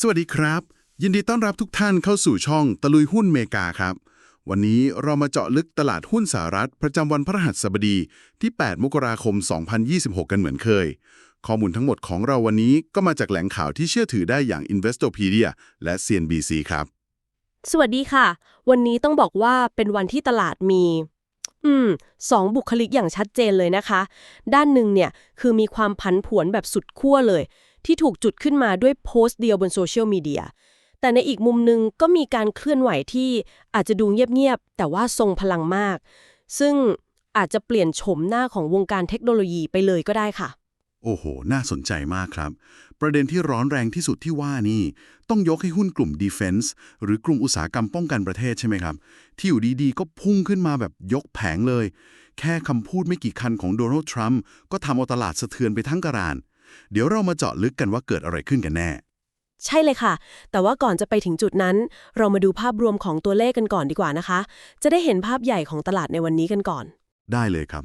สวัสดีครับ ยินดีต้อนรับทุกท่านเข้าสู่ช่องตะลุยหุ้นเมกาครับ วันนี้เรามาเจาะลึกตลาดหุ้นสหรัฐ ประจำวันพฤหัสบดีที่ 8 มกราคม 2026 กันเหมือนเคย ข้อมูลทั้งหมดของเราวันนี้ก็มาจากแหล่งข่าวที่เชื่อถือได้อย่าง Investopedia และ CNBC ครับ สวัสดีค่ะ วันนี้ต้องบอกว่าเป็นวันที่ตลาดมี อืมสองบุคลิกอย่างชัดเจนเลยนะคะ ด้านหนึ่งเนี่ยคือมีความผันผวนแบบสุดขั้วเลย ที่ถูกจุดขึ้นมาด้วยโพสต์เดียวบนโซเชียลมีเดียแต่ในอีกมุมหนึ่งก็มีการเคลื่อนไหวที่อาจจะดูเงียบๆแต่ว่าทรงพลังมาก ซึ่งอาจจะเปลี่ยนโฉมหน้าของวงการเทคโนโลยีไปเลยก็ได้ค่ะ โอ้โห น่าสนใจมากครับ ประเด็นที่ร้อนแรงที่สุดที่ว่านี่ ต้องยกให้หุ้นกลุ่ม Defense หรือกลุ่มอุตสาหกรรมป้องกันประเทศใช่ไหมครับ ที่อยู่ดีๆ ก็พุ่งขึ้นมาแบบยกแผงเลย แค่คำพูดไม่กี่คันของโดนัลด์ทรัมป์ก็ทำเอาตลาดสะเทือนไปทั้งกระดาน เดี๋ยวเรามาเจาะลึกกันว่าเกิดอะไรขึ้นกันแน่ ใช่เลยค่ะ แต่ว่าก่อนจะไปถึงจุดนั้น เรามาดูภาพรวมของตัวเลขกันก่อนดีกว่านะคะ จะได้เห็นภาพใหญ่ของตลาดในวันนี้กันก่อน ได้เลยครับ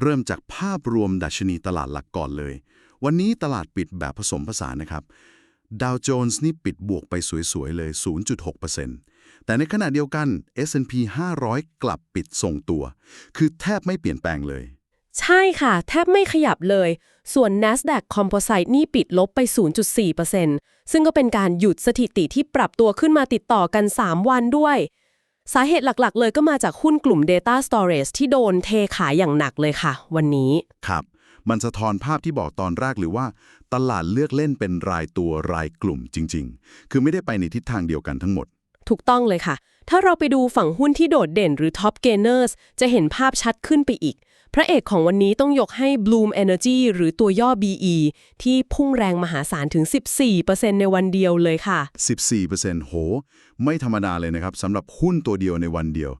เริ่มจากภาพรวมดัชนีตลาดหลักก่อนเลย วันนี้ตลาดปิดแบบผสมผสานนะครับดาวโจนส์นี่ปิดบวกไปสวยๆเลย 0.6%แต่ในขณะเดียวกัน S&P 500 กลับปิดทรงตัว คือแทบไม่เปลี่ยนแปลงเลย ใช่ค่ะ แทบไม่ขยับเลย ส่วน NASDAQ Composite นี่ปิดลบไป 0.4%ซึ่งก็เป็นการหยุดสถิติที่ปรับตัวขึ้นมาติดต่อกัน 3 วันด้วย สาเหตุหลักๆ เลยก็มาจากหุ้นกลุ่ม Data Storage ที่โดนเทขายอย่างหนักเลยค่ะ วันนี้ ครับ มันสะท้อนภาพที่บอกตอนแรกหรือว่าตลาดเลือกเล่นเป็นรายตัวรายกลุ่มจริง ๆ คือไม่ได้ไปในทิศทางเดียวกันทั้งหมด ถูกต้องเลยค่ะ ถ้าเราไปดูฝั่งหุ้นที่โดดเด่นหรือ Top Gainers จะเห็นภาพชัดขึ้นไปอีก พระเอกของวันนี้ต้องยกให้ Bloom Energy หรือตัวย่อ BE ที่พุ่งแรงมหาศาลถึง 14%ในวันเดียวเลยค่ะ 14%โห ไม่ธรรมดาเลยนะครับสำหรับหุ้นตัวเดียวในวันเดียว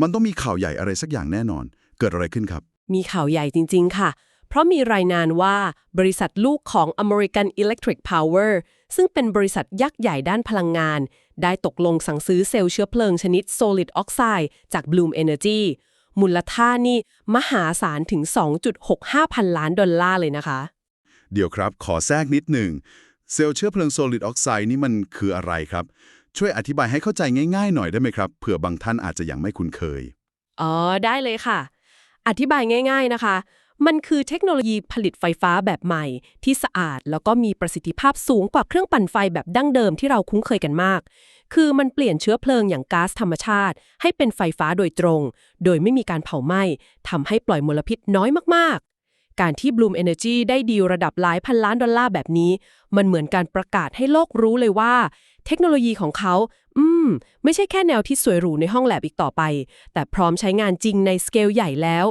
มันต้องมีข่าวใหญ่อะไรสักอย่างแน่นอน เกิดอะไรขึ้นครับ มีข่าวใหญ่จริง ๆ ค่ะ เพราะมีรายงานว่าบริษัทลูกของ American Electric Power ซึ่งเป็นบริษัทยักษ์ใหญ่ด้านพลังงาน ได้ตกลงสั่งซื้อเซลล์เชื้อเพลิงชนิด Solid Oxide จาก Bloom Energy มูลค่านี่มหาศาลถึง 2.65 พันล้านดอลลาร์เลยนะคะ เดี๋ยวครับ ขอแทรกนิดหนึ่ง เซลล์เชื้อเพลิงโซลิดออกไซด์นี่มันคืออะไรครับ ช่วยอธิบายให้เข้าใจง่ายๆหน่อยได้ไหมครับ เผื่อบางท่านอาจจะยังไม่คุ้นเคย อ๋อ ได้เลยค่ะ อธิบายง่าย ๆนะคะ มันคือเทคโนโลยีผลิตไฟฟ้าแบบใหม่ ที่สะอาดแล้วก็มีประสิทธิภาพสูงกว่าเครื่องปั่นไฟแบบดั้งเดิมที่เราคุ้นเคยกันมาก คือมันเปลี่ยนเชื้อเพลิงอย่างก๊าซธรรมชาติ ให้เป็นไฟฟ้าโดยตรง โดยไม่มีการเผาไหม้ทำให้ปล่อยมลพิษน้อยมากๆ การที่ Bloom Energy ได้ดีลระดับหลายพันล้านดอลลาร์แบบนี้ มันเหมือนการประกาศให้โลกรู้เลยว่า เทคโนโลยีของเขา อืม ไม่ใช่แค่แนวที่สวยหรูในห้องแลบอีกต่อไป แต่พร้อมใช้งานจริงในสเกลใหญ่แล้ว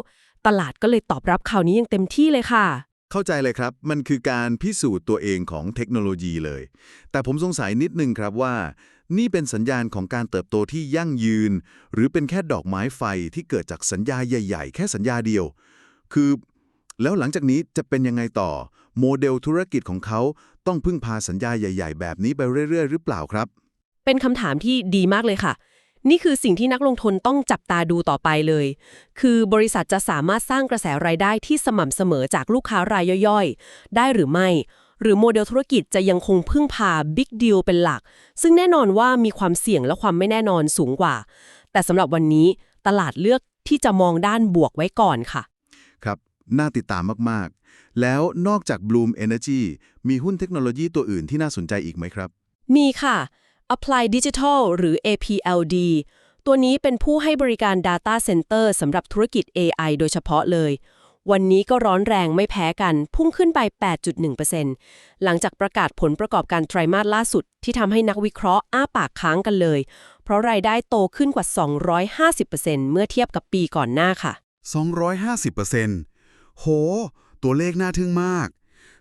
ตลาดก็เลยตอบรับข่าวนี้อย่างเต็มที่เลยค่ะ เข้าใจเลยครับ มันคือการพิสูจน์ตัวเองของเทคโนโลยีเลย แต่ผมสงสัยนิดนึงครับว่า นี่เป็นสัญญาณของการเติบโตที่ยั่งยืน หรือเป็นแค่ดอกไม้ไฟที่เกิดจากสัญญาใหญ่ ๆ แค่สัญญาเดียว คือ แล้วหลังจากนี้จะเป็นยังไงต่อ โมเดลธุรกิจของเขาต้องพึ่งพาสัญญาใหญ่ ๆ แบบนี้ไปเรื่อย ๆ หรือเปล่าครับ เป็นคำถามที่ดีมากเลยค่ะ นี่คือสิ่งที่นักลงทุนต้องจับตาดูต่อไปเลย คือบริษัทจะสามารถสร้างกระแสรายได้ที่สม่ำเสมอจากลูกค้ารายย่อยๆ ได้หรือไม่ หรือโมเดลธุรกิจจะยังคงพึ่งพาบิ๊กดีลเป็นหลัก ซึ่งแน่นอนว่ามีความเสี่ยงและความไม่แน่นอนสูงกว่า แต่สำหรับวันนี้ตลาดเลือกที่จะมองด้านบวกไว้ก่อนค่ะ ครับ น่าติดตามมากๆ แล้วนอกจาก Bloom Energy มีหุ้นเทคโนโลยีตัวอื่นที่น่าสนใจอีกไหมครับ มีค่ะ Apply Digital หรือ APLD ตัวนี้เป็นผู้ให้บริการ Data Center สำหรับธุรกิจ AI โดยเฉพาะเลย วันนี้ก็ร้อนแรงไม่แพ้กัน พุ่งขึ้นไป 8.1%หลังจากประกาศผลประกอบการไตรมาสล่าสุด ที่ทำให้นักวิเคราะห์อ้าปากค้างกันเลย เพราะรายได้โตขึ้นกว่า 250%เมื่อเทียบกับปีก่อนหน้าค่ะ 250%โห ตัวเลขน่าทึ่งมาก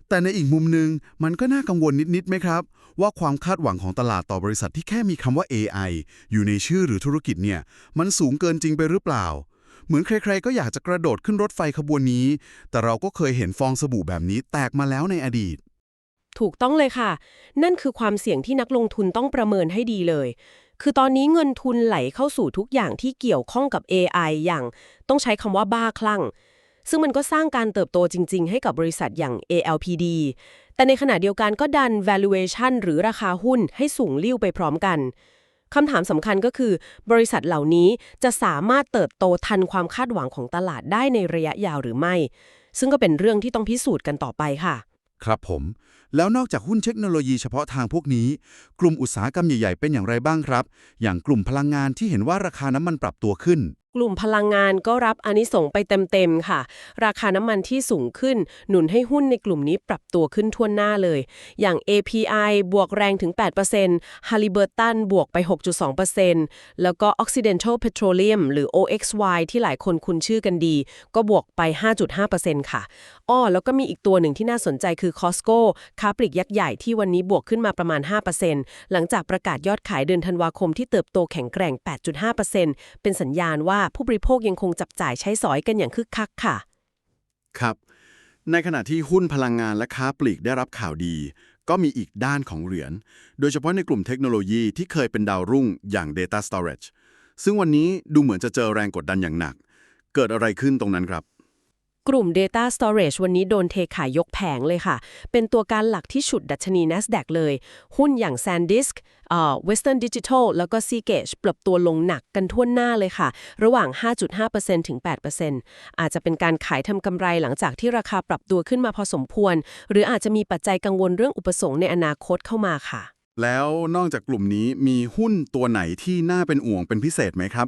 แต่ในอีกมุมหนึ่งมันก็น่ากังวลนิดๆไหมครับ ว่าความคาดหวังของตลาดต่อบริษัทที่แค่มีคำว่า AI อยู่ในชื่อหรือธุรกิจเนี่ย มันสูงเกินจริงไปหรือเปล่า เหมือนใครๆ ก็อยากจะกระโดดขึ้นรถไฟขบวนนี้ แต่เราก็เคยเห็นฟองสบู่แบบนี้แตกมาแล้วในอดีต ถูกต้องเลยค่ะ นั่นคือความเสี่ยงที่นักลงทุนต้องประเมินให้ดีเลย คือตอนนี้เงินทุนไหลเข้าสู่ทุกอย่างที่เกี่ยวข้องกับ AI อย่าง ต้องใช้คำว่าบ้าคลั่งซึ่งมันก็สร้างการเติบโตจริง ๆ ให้กับบริษัทอย่าง ALPD แต่ในขณะเดียวกันก็ดัน valuation หรือราคาหุ้นให้สูงลิ่วไปพร้อมกันคำถามสำคัญก็คือ บริษัทเหล่านี้จะสามารถเติบโตทันความคาดหวังของตลาดได้ในระยะยาวหรือไม่ ซึ่งก็เป็นเรื่องที่ต้องพิสูจน์กันต่อไปค่ะ ครับผม แล้วนอกจากหุ้นเทคโนโลยีเฉพาะทางพวกนี้ กลุ่มอุตสาหกรรมใหญ่ ๆ เป็นอย่างไรบ้างครับ อย่างกลุ่มพลังงานที่เห็นว่าราคาน้ำมันปรับตัวขึ้นกลุ่มพลังงานก็รับอนิสงไปเต็มๆค่ะ ราคาน้ำมันที่สูงขึ้น หนุนให้หุ้นในกลุ่มนี้ปรับตัวขึ้นทั่วหน้าเลย อย่าง API บวกแรงถึง 8% Halliburton บวกไป 6.2%แล้วก็ Occidental Petroleum หรือ OXY ที่หลายคนคุ้นชื่อกันดี ก็บวกไป 5.5%ค่ะ อ้อ แล้วก็มีอีกตัวหนึ่งที่น่าสนใจคือ Costco ค้าปลีกยักษ์ใหญ่ที่วันนี้บวกขึ้นมาประมาณ 5%หลังจากประกาศยอดขายเดือนธันวาคมที่เติบโตแข็งแกร่ง 8.5%เป็นสัญญาณว่าผู้บริโภคยังคงจับจ่ายใช้สอยกันอย่างคึกคักค่ะ ครับ ในขณะที่หุ้นพลังงานและค้าปลีกได้รับข่าวดี ก็มีอีกด้านของเหรียญ โดยเฉพาะในกลุ่มเทคโนโลยีที่เคยเป็นดาวรุ่งอย่าง Data Storage ซึ่งวันนี้ดูเหมือนจะเจอแรงกดดันอย่างหนัก เกิดอะไรขึ้นตรงนั้นครับ กลุ่ม Data Storage วันนี้โดนเทขายยกแผงเลยค่ะ เป็นตัวการหลักที่ฉุดดัชนี NASDAQ เลย หุ้นอย่าง SanDisk เอ่อ Western Digital แล้วก็ Seagate ปรับตัวลงหนักกันทั่วหน้าเลยค่ะ ระหว่าง 5.5%ถึง 8%อาจจะเป็นการขายทำกำไรหลังจากที่ราคาปรับตัวขึ้นมาพอสมควร หรืออาจจะมีปัจจัยกังวลเรื่องอุปสงค์ในอนาคตเข้ามาค่ะ แล้วนอกจากกลุ่มนี้มีหุ้นตัวไหนที่น่าเป็นห่วงเป็นพิเศษไหมครับ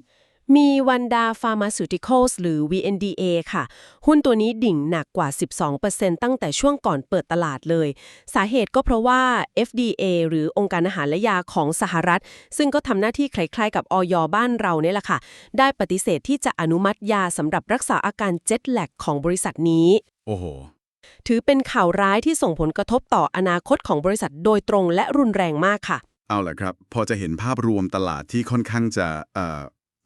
มีวันดา Pharmaceuticals หรือ VNDA ค่ะ หุ้นตัวนี้ดิ่งหนักกว่า 12%ตั้งแต่ช่วงก่อนเปิดตลาดเลย สาเหตุก็เพราะว่า FDA หรือองค์การอาหารและยาของสหรัฐ ซึ่งก็ทำหน้าที่คล้ายๆกับออยบ้านเราเนี่ยแหละค่ะ ได้ปฏิเสธที่จะอนุมัติยาสำหรับรักษาอาการเจ็ตแลกของบริษัทนี้ โอ้โหถือเป็นข่าวร้ายที่ส่งผลกระทบต่ออนาคตของบริษัทโดยตรงและรุนแรงมากค่ะ เอาละครับ พอจะเห็นภาพรวมตลาดที่ค่อนข้างจะเ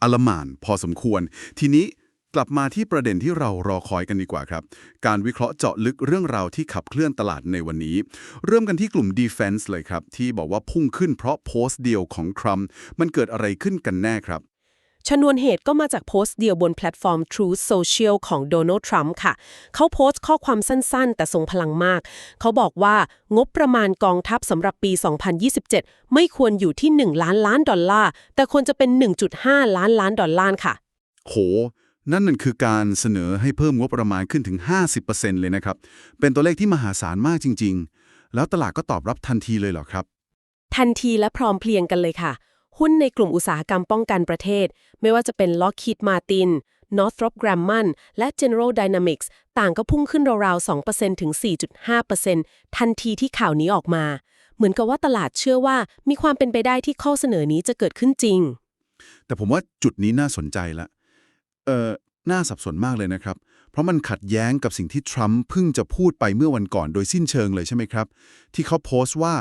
อลมานพอสมควร ทีนี้กลับมาที่ประเด็นที่เรารอคอยกันดีกว่าครับ การวิเคราะห์เจาะลึกเรื่องราวที่ขับเคลื่อนตลาดในวันนี้ เริ่มกันที่กลุ่ม Defense เลยครับ ที่บอกว่าพุ่งขึ้นเพราะโพสต์เดียวของทรัมป์มันเกิดอะไรขึ้นกันแน่ครับ ชนวนเหตุก็มาจากโพสต์เดียวบนแพลตฟอร์ม Truth Social ของโดนัลด์ทรัมป์ค่ะ เขาโพสต์ข้อความสั้นๆ แต่ทรงพลังมาก เขาบอกว่างบประมาณกองทัพสำหรับปี 2027 ไม่ควรอยู่ที่ 1 ล้านล้านดอลลาร์ แต่ควรจะเป็น 1.5 ล้านล้านดอลลาร์ค่ะ โห นั่นนั่นคือการเสนอให้เพิ่มงบประมาณขึ้นถึง 50%เลยนะครับ เป็นตัวเลขที่มหาศาลมากจริง ๆ แล้วตลาดก็ตอบรับทันทีเลยเหรอครับ ทันทีและพร้อมเพรียงกันเลยค่ะ หุ้นในกลุ่มอุตสาหกรรมป้องกันประเทศ ไม่ว่าจะเป็น Lockheed Martin Northrop Grumman และ General Dynamics ต่างก็พุ่งขึ้นราวๆ 2%ถึง 4.5%ทันทีที่ข่าวนี้ออกมา เหมือนกับว่าตลาดเชื่อว่ามีความเป็นไปได้ที่ข้อเสนอนี้จะเกิดขึ้นจริง แต่ผมว่าจุดนี้น่าสนใจละเอ่อน่าสับสนมากเลยนะครับ เพราะมันขัดแย้งกับสิ่งที่ทรัมป์เพิ่งจะพูดไปเมื่อวันก่อนโดยสิ้นเชิงเลยใช่ไหมครับ ที่เขาโพสต์ว่า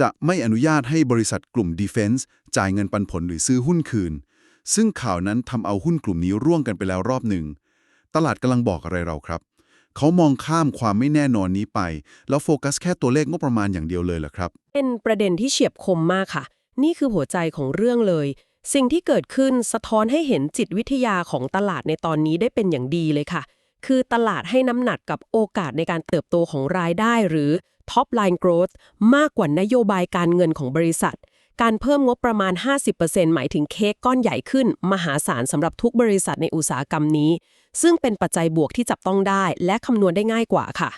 จะไม่อนุญาตให้บริษัทกลุ่ม Defense จ่ายเงินปันผลหรือซื้อหุ้นคืน ซึ่งข่าวนั้นทำเอาหุ้นกลุ่มนี้ร่วงกันไปแล้วรอบหนึ่ง ตลาดกำลังบอกอะไรเราครับ เขามองข้ามความไม่แน่นอนนี้ไป แล้วโฟกัสแค่ตัวเลขงบประมาณอย่างเดียวเลยเหรอครับ เป็นประเด็นที่เฉียบคมมากค่ะ นี่คือหัวใจของเรื่องเลย สิ่งที่เกิดขึ้นสะท้อนให้เห็นจิตวิทยาของตลาดในตอนนี้ได้เป็นอย่างดีเลยค่ะ คือตลาดให้น้ำหนักกับโอกาสในการเติบโตของรายได้หรือ top line growth มากกว่านโยบายการเงินของบริษัท การเพิ่มงบประมาณ 50%หมายถึงเค้กก้อนใหญ่ขึ้น มหาศาลสำหรับทุกบริษัทในอุตสาหกรรมนี้ ซึ่งเป็นปัจจัยบวกที่จับต้องได้ และคำนวณได้ง่ายกว่าค่ะ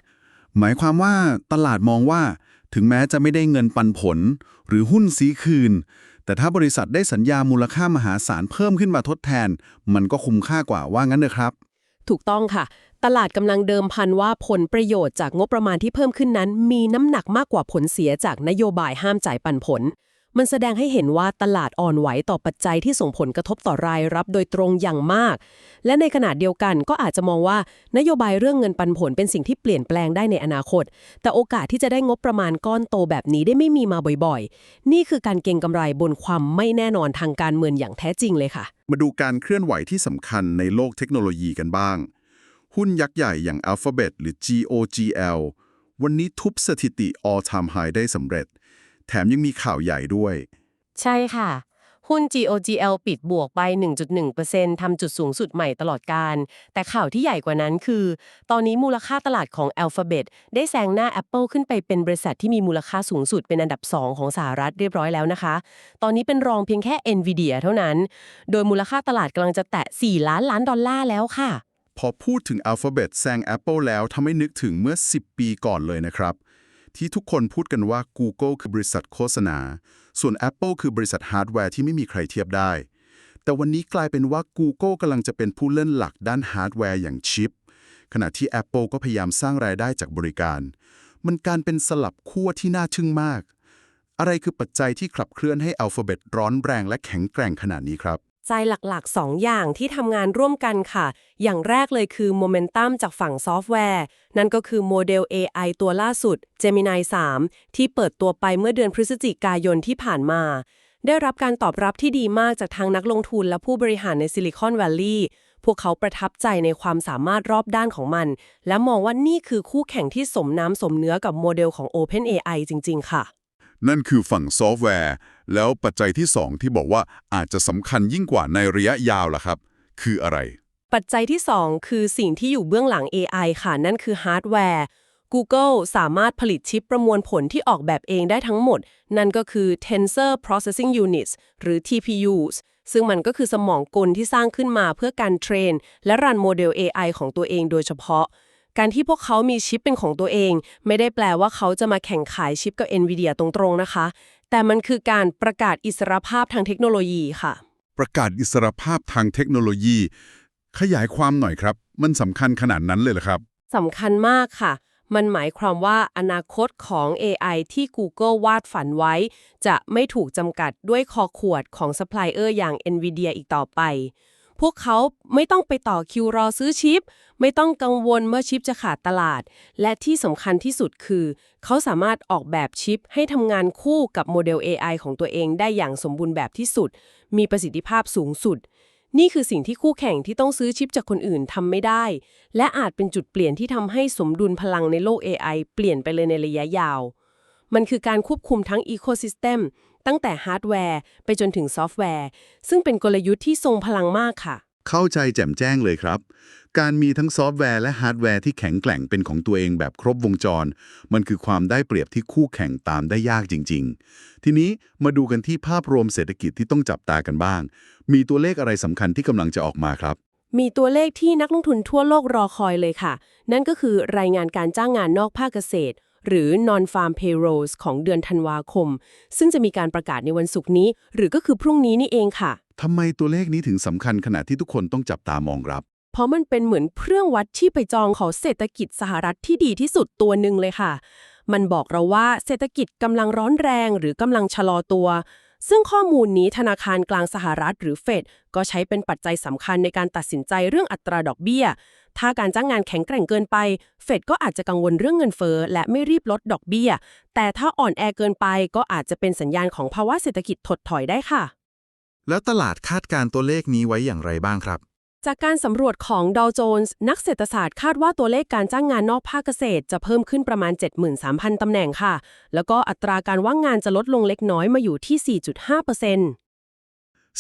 หมายความว่าตลาดมองว่า ถึงแม้จะไม่ได้เงินปันผล หรือหุ้นสีคืน แต่ถ้าบริษัทได้สัญญามูลค่ามหาศาลเพิ่มขึ้นมาทดแทน มันก็คุ้มค่ากว่าว่างั้นเถอะครับ ถูกต้องค่ะ ตลาดกำลังเดิมพันว่าผลประโยชน์จากงบประมาณที่เพิ่มขึ้นนั้น มีน้ำหนักมากกว่าผลเสียจากนโยบายห้ามจ่ายปันผล มันแสดงให้เห็นว่าตลาดอ่อนไหวต่อปัจจัยที่ส่งผลกระทบต่อรายรับโดยตรงอย่างมาก และในขณะเดียวกันก็อาจจะมองว่านโยบายเรื่องเงินปันผลเป็นสิ่งที่เปลี่ยนแปลงได้ในอนาคต แต่โอกาสที่จะได้งบประมาณก้อนโตแบบนี้ได้ไม่มีมาบ่อยๆ นี่คือการเก็งกำไรบนความไม่แน่นอนทางการเมืองอย่างแท้จริงเลยค่ะ มาดูการเคลื่อนไหวที่สำคัญในโลกเทคโนโลยีกันบ้าง หุ้นยักษ์ใหญ่อย่าง Alphabet หรือ GOGL วันนี้ทุบสถิติ all time high ได้สำเร็จ แถมยังมีข่าวใหญ่ด้วย ใช่ค่ะ หุ้น GOGL ปิดบวกไป 1.1%ทำจุดสูงสุดใหม่ตลอดการ แต่ข่าวที่ใหญ่กว่านั้นคือ ตอนนี้มูลค่าตลาดของ Alphabet ได้แซงหน้า Apple ขึ้นไปเป็นบริษัทที่มีมูลค่าสูงสุดเป็นอันดับ 2 ของสหรัฐเรียบร้อยแล้วนะคะ ตอนนี้เป็นรองเพียงแค่ Nvidia เท่านั้น โดยมูลค่าตลาดกำลังจะแตะ 4 ล้านล้านดอลลาร์แล้วค่ะ พอพูดถึง Alphabet แซง Apple แล้วทำให้นึกถึงเมื่อ 10 ปีก่อนเลยนะครับ ที่ทุกคนพูดกันว่า Google คือบริษัทโฆษณา ส่วน Apple คือบริษัทฮาร์ดแวร์ที่ไม่มีใครเทียบได้ แต่วันนี้กลายเป็นว่า Google กำลังจะเป็นผู้เล่นหลักด้านฮาร์ดแวร์อย่างชิป ขณะที่ Apple ก็พยายามสร้างรายได้จากบริการ มันการเป็นสลับขั้วที่น่าทึ่งมาก อะไรคือปัจจัยที่ขับเคลื่อนให้ Alphabet ร้อนแรงและแข็งแกร่งขนาดนี้ครับ ใจหลักๆ 2 อย่างที่ทำงานร่วมกันค่ะ อย่างแรกเลยคือโมเมนตัมจากฝั่งซอฟต์แวร์ นั่นก็คือโมเดล AI ตัวล่าสุด Gemini 3 ที่เปิดตัวไปเมื่อเดือนพฤศจิกายนที่ผ่านมา ได้รับการตอบรับที่ดีมากจากทางนักลงทุนและผู้บริหารในซิลิคอนแวลลีย์พวกเขาประทับใจในความสามารถรอบด้านของมัน และมองว่านี่คือคู่แข่งที่สมน้ำสมเนื้อกับโมเดลของ OpenAI จริง ๆ ค่ะ นั่นคือฝั่งซอฟต์แวร์ แล้วปัจจัยที่ 2 ที่บอกว่าอาจจะสำคัญยิ่งกว่าในระยะยาวล่ะครับ คืออะไร ปัจจัยที่ 2 คือสิ่งที่อยู่เบื้องหลัง AI ค่ะ นั่นคือฮาร์ดแวร์ Google สามารถผลิตชิปประมวลผลที่ออกแบบเองได้ทั้งหมด นั่นก็คือ Tensor Processing Units หรือ TPUs ซึ่งมันก็คือสมองกลที่สร้างขึ้นมาเพื่อการเทรน และรันโมเดล AI ของตัวเองโดยเฉพาะ การที่พวกเขามีชิปเป็นของตัวเอง ไม่ได้แปลว่าเขาจะมาแข่งขายชิปกับ NVIDIA ตรงๆนะคะ แต่มันคือการประกาศอิสรภาพทางเทคโนโลยีค่ะ ประกาศอิสรภาพทางเทคโนโลยี ขยายความหน่อยครับ มันสำคัญขนาดนั้นเลยเหรอครับสำคัญมากค่ะ มันหมายความว่าอนาคตของ AI ที่ Google วาดฝันไว้ จะไม่ถูกจำกัดด้วยคอขวดของซัพพลายเออร์อย่าง NVIDIA อีกต่อไป พวกเขาไม่ต้องไปต่อคิวรอซื้อชิป ไม่ต้องกังวลเมื่อชิปจะขาดตลาด และที่สำคัญที่สุดคือ เขาสามารถออกแบบชิปให้ทำงานคู่กับโมเดล AI ของตัวเองได้อย่างสมบูรณ์แบบที่สุด มีประสิทธิภาพสูงสุด นี่คือสิ่งที่คู่แข่งที่ต้องซื้อชิปจากคนอื่นทำไม่ได้ และอาจเป็นจุดเปลี่ยนที่ทำให้สมดุลพลังในโลก AI เปลี่ยนไปเลยในระยะยาว มันคือการควบคุมทั้งอีโคซิสเต็ม ตั้งแต่ฮาร์ดแวร์ไปจนถึงซอฟต์แวร์ ซึ่งเป็นกลยุทธ์ที่ทรงพลังมากค่ะ เข้าใจแจ่มแจ้งเลยครับ การมีทั้งซอฟต์แวร์และฮาร์ดแวร์ที่แข็งแกร่งเป็นของตัวเองแบบครบวงจร มันคือความได้เปรียบที่คู่แข่งตามได้ยากจริง ๆ ทีนี้มาดูกันที่ภาพรวมเศรษฐกิจที่ต้องจับตากันบ้าง มีตัวเลขอะไรสำคัญที่กำลังจะออกมาครับมีตัวเลขที่นักลงทุนทั่วโลกรอคอยเลยค่ะ นั่นก็คือรายงานการจ้างงานนอกภาคเกษตร หรือ non-farm payrolls ของเดือนธันวาคม ซึ่งจะมีการประกาศในวันศุกร์นี้ หรือก็คือพรุ่งนี้นี่เองค่ะ ทำไมตัวเลขนี้ถึงสำคัญขนาดที่ทุกคนต้องจับตามองครับ เพราะมันเป็นเหมือนเครื่องวัดที่ไปจองของเศรษฐกิจสหรัฐที่ดีที่สุดตัวหนึ่งเลยค่ะ มันบอกเราว่าเศรษฐกิจกำลังร้อนแรงหรือกำลังชะลอตัว ซึ่งข้อมูลนี้ธนาคารกลางสหรัฐหรือเฟดก็ใช้เป็นปัจจัยสำคัญในการตัดสินใจเรื่องอัตราดอกเบี้ย ถ้าการจ้างงานแข็งแกร่งเกินไป เฟดก็อาจจะกังวลเรื่องเงินเฟ้อและไม่รีบลดดอกเบี้ย แต่ถ้าอ่อนแอเกินไปก็อาจจะเป็นสัญญาณของภาวะเศรษฐกิจถดถอยได้ค่ะ แล้วตลาดคาดการณ์ตัวเลขนี้ไว้อย่างไรบ้างครับจากการสำรวจของ Dow Jones นักเศรษฐศาสตร์คาดว่าตัวเลขการจ้างงานนอกภาคเกษตร จะเพิ่มขึ้นประมาณ 73,000 ตำแหน่งค่ะ แล้วก็อัตราการว่างงานจะลดลงเล็กน้อยมาอยู่ที่ 4.5%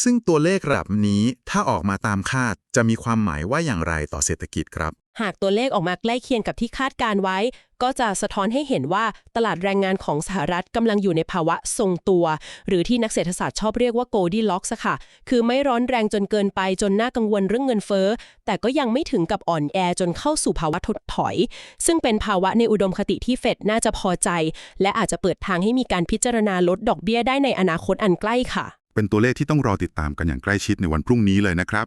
ซึ่งตัวเลขระดับนี้ถ้าออกมาตามคาดจะมีความหมายว่าอย่างไรต่อเศรษฐกิจครับ หากตัวเลขออกมาใกล้เคียงกับที่คาดการไว้ ก็จะสะท้อนให้เห็นว่าตลาดแรงงานของสหรัฐกำลังอยู่ในภาวะทรงตัว หรือที่นักเศรษฐศาสตร์ชอบเรียกว่า Goldilocks อะค่ะ คือไม่ร้อนแรงจนเกินไปจนน่ากังวลเรื่องเงินเฟ้อ แต่ก็ยังไม่ถึงกับอ่อนแอจนเข้าสู่ภาวะถดถอย ซึ่งเป็นภาวะในอุดมคติที่เฟดน่าจะพอใจ และอาจจะเปิดทางให้มีการพิจารณาลดดอกเบี้ยได้ในอนาคตอันใกล้ค่ะ เป็นตัวเลขที่ต้องรอติดตามกันอย่างใกล้ชิดในวันพรุ่งนี้เลยนะครับ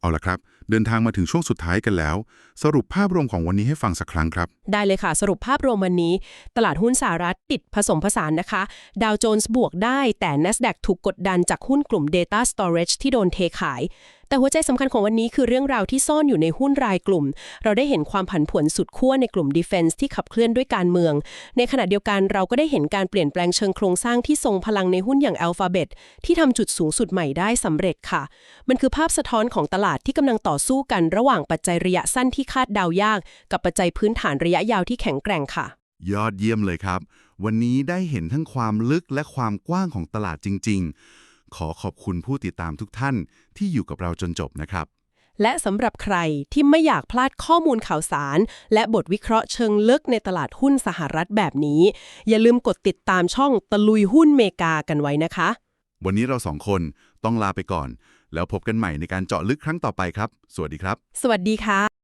เอาละครับ เดินทางมาถึงช่วงสุดท้ายกันแล้ว สรุปภาพรวมของวันนี้ให้ฟังสักครั้งครับ ได้เลยค่ะ สรุปภาพรวมวันนี้ ตลาดหุ้นสหรัฐติดผสมผสานนะคะ ดาวโจนส์บวกได้แต่ NASDAQ ถูกกดดันจากหุ้นกลุ่ม Data Storage ที่โดนเทขายแต่หัวใจสำคัญของวันนี้คือเรื่องราวที่ซ่อนอยู่ในหุ้นรายกลุ่ม เราได้เห็นความผันผวนสุดขั้วในกลุ่ม Defense ที่ขับเคลื่อนด้วยการเมือง ในขณะเดียวกันเราก็ได้เห็นการเปลี่ยนแปลงเชิงโครงสร้างที่ทรงพลังในหุ้นอย่าง Alphabet ที่ทำจุดสูงสุดใหม่ได้สำเร็จค่ะ มันคือภาพสะท้อนของตลาดที่กำลังต่อสู้กันระหว่างปัจจัยระยะสั้นที่คาดเดายาก กับปัจจัยพื้นฐานระยะยาวที่แข็งแกร่งค่ะ ยอดเยี่ยมเลยครับ วันนี้ได้เห็นทั้งความลึกและความกว้างของตลาดจริง ๆ ขอขอบคุณผู้ติดตามทุกท่านที่อยู่กับเราจนจบนะครับ และสำหรับใครที่ไม่อยากพลาดข้อมูลข่าวสาร และบทวิเคราะห์เชิงลึกในตลาดหุ้นสหรัฐแบบนี้ อย่าลืมกดติดตามช่องตะลุยหุ้นเมกากันไว้นะคะ วันนี้เราสองคนต้องลาไปก่อน แล้วพบกันใหม่ในการเจาะลึกครั้งต่อไปครับ สวัสดีครับ สวัสดีค่ะ